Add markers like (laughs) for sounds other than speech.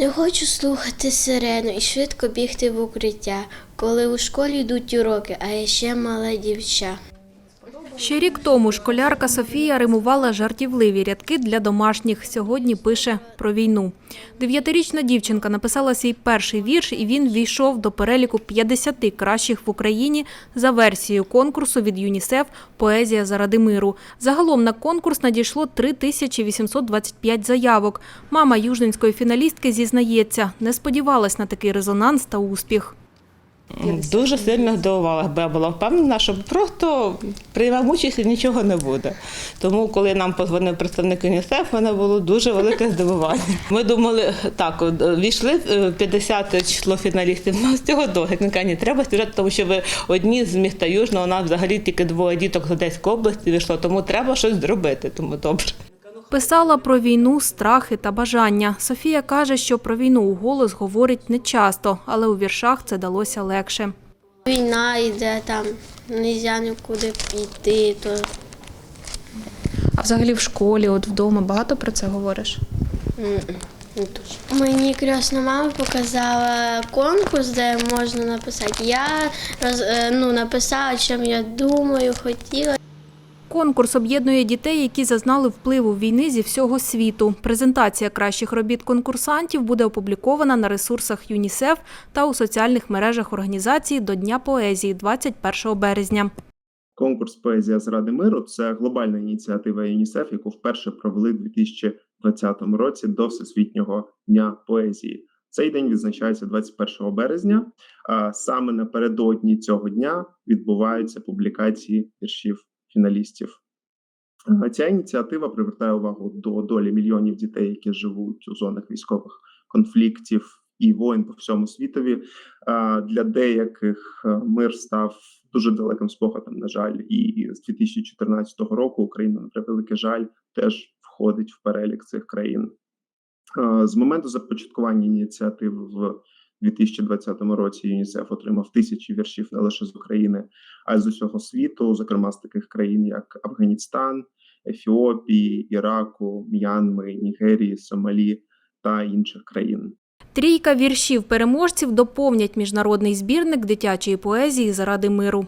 Не хочу слухати сирену і швидко бігти в укриття, коли у школі йдуть уроки, а я ще мала дівча. Ще рік тому школярка Софія римувала жартівливі рядки для домашніх. Сьогодні пише про війну. Дев'ятирічна дівчинка написала свій перший вірш, і він війшов до переліку 50 кращих в Україні за версією конкурсу від ЮНІСЕФ Поезія заради миру. Загалом на конкурс надійшло 3825 заявок. Мама южненської фіналістки зізнається, не сподівалась на такий резонанс та успіх. Дуже сильно здивувалася, бо я була впевнена, що просто приймемо участь і нічого не буде. Тому, коли нам позвонив представник ЮНІСЕФ, в мене було дуже велике здивування. (laughs) Ми думали, так, е, війшли е, 50 число фіналістів. Ну, з цього досить. Він каже, ні, треба сюжет, тому що ви одні з міста Южного, у нас взагалі тільки двоє діток з Одеської області війшло, тому треба щось зробити. Тому добре. Писала про війну, страхи та бажання. Софія каже, що про війну у голос говорить не часто, але у віршах це далося легше. Війна йде там, не можна нікуди піти, то А взагалі в школі, от вдома багато про це говориш? Мені крісна мама показала конкурс, де можна написати. Я е, ну, написала, чим я думаю, хотіла. Конкурс об'єднує дітей, які зазнали впливу війни зі всього світу. Презентація кращих робіт конкурсантів буде опублікована на ресурсах ЮНІСЕФ та у соціальних мережах організації до Дня поезії 21 березня. Конкурс Поезія заради миру це глобальна ініціатива ЮНІСЕФ, яку вперше провели у 2020 році до Всесвітнього дня поезії. Цей день відзначається 21 березня. А саме напередодні цього дня відбуваються публікації віршів фіналістів. Ця ініціатива привертає увагу до долі мільйонів дітей, які живуть у зонах військових конфліктів і воїн по всьому світові. Для деяких е, мир став дуже далеким спогадом. На жаль, і з 2014 року Україна на превеликий жаль теж входить в перелік цих країн. Е, З моменту започаткування ініціативи в 2020 році ЮНІСЕФ отримав тисячі віршів не лише з України, а й з усього світу, зокрема з таких країн, як Афганістан, Ефіопії, Іраку, М'янми, Нігерії, Сомалі та інших країн. Трійка віршів переможців доповнять міжнародний збірник дитячої поезії заради миру.